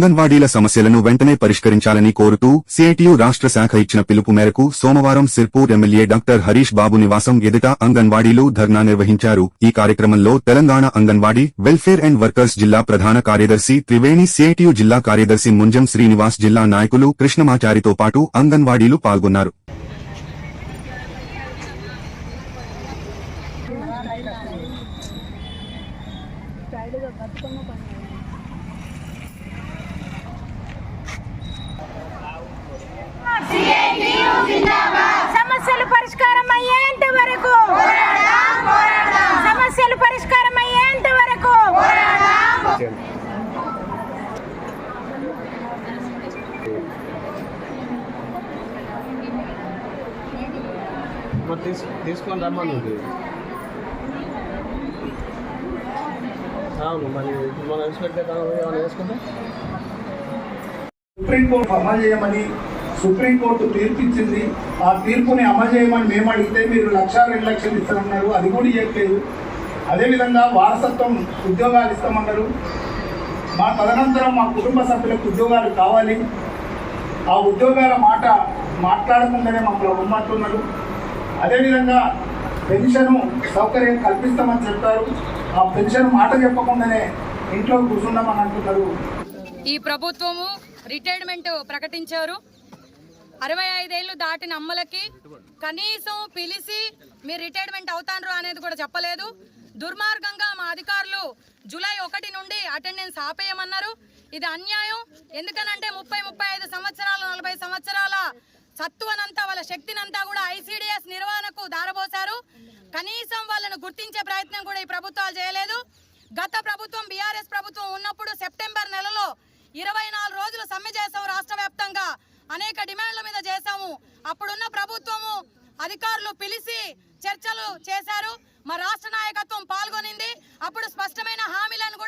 అంగన్వాడీల సమస్యలను వెంటనే పరిష్కరించాలని కోరుతూ సిఐటియు రాష్ట్ర శాఖ ఇచ్చిన పిలుపు మేరకు సోమవారం సిర్పూర్ ఎమ్మెల్యే డాక్టర్ హరీష్ బాబు నివాసం ఎదుట అంగన్వాడీలు ధర్నా నిర్వహించారు. ఈ కార్యక్రమంలో Telangana anganwadi welfare and workers జిల్లా ప్రధాన కార్యదర్శి త్రివేణి సిఐటియు జిల్లా కార్యదర్శి ముంజం శ్రీనివాస్ జిల్లా నాయకులు కృష్ణమాచారితో పాటు అంగన్వాడీలు పాల్గొన్నారు. సమస్యలు మరి తీసు తీసుకొని రమ్మని అవును మరి ఇప్పుడు మనం ఇన్స్పెక్టర్ ఏమైనా వేసుకుంటే? సుప్రీంకోర్టు అమలు చేయమని సుప్రీంకోర్టు తీర్పు ఇచ్చింది ఆ తీర్పుని అమలు చేయమని మేము అడిగితే మీరు లక్ష రెండు లక్షలు ఇస్తామన్నారు అది కూడా ఇవ్వట్లేదు అదేవిధంగా వారసత్వం ఉద్యోగాలు ఇస్తామన్నారు. మా తదనంతరం మా కుటుంబ సభ్యులకు ఉద్యోగాలు కావాలి. ఆ ఉద్యోగాల మాట మాట్లాడకుండానే మమ్మల్ని ఉమ్మంటున్నారు అదేవిధంగా పెన్షన్ సౌకర్యం కల్పిస్తామని చెప్పారు. ఆ పెన్షన్ మాట చెప్పకుండానే ఇంట్లో కూర్చుందామని అంటున్నారు. ఈ ప్రభుత్వము రిటైర్మెంట్ ప్రకటించారు. అరవై ఐదేళ్ళు దాటిన అమ్మలకి కనీసం పిలిచి మీరు రిటైర్మెంట్ అవుతాను అనేది కూడా చెప్పలేదు. దుర్మార్గంగా మా అధికారులు జూలై ఒకటి నుండి అటెండెన్స్ ఆపేయమన్నారు. ఇది అన్యాయం. ఎందుకనంటే ముప్పై ముప్పై ఐదు సంవత్సరాల నలభై సంవత్సరాల సత్తువనంతా వాళ్ళ శక్తినంతా కూడా కనీసం వాళ్ళను గుర్తించే ప్రయత్నం కూడా ఈ ప్రభుత్వాలు చేయలేదు. గత ప్రభుత్వం బీఆర్ఎస్ ప్రభుత్వం ఉన్నప్పుడు సెప్టెంబర్ నెలలో ఇరవై నాలుగు రోజులు సమ్మె చేసాము రాష్ట్ర వ్యాప్తంగా. అనేక డిమాండ్ల మీద చేశాము. అప్పుడున్న ప్రభుత్వము అధికారులు పిలిచి చర్చలు చేశారు. మా రాష్ట్ర నాయకత్వం పాల్గొనింది. అప్పుడు స్పష్టమైన హామీలను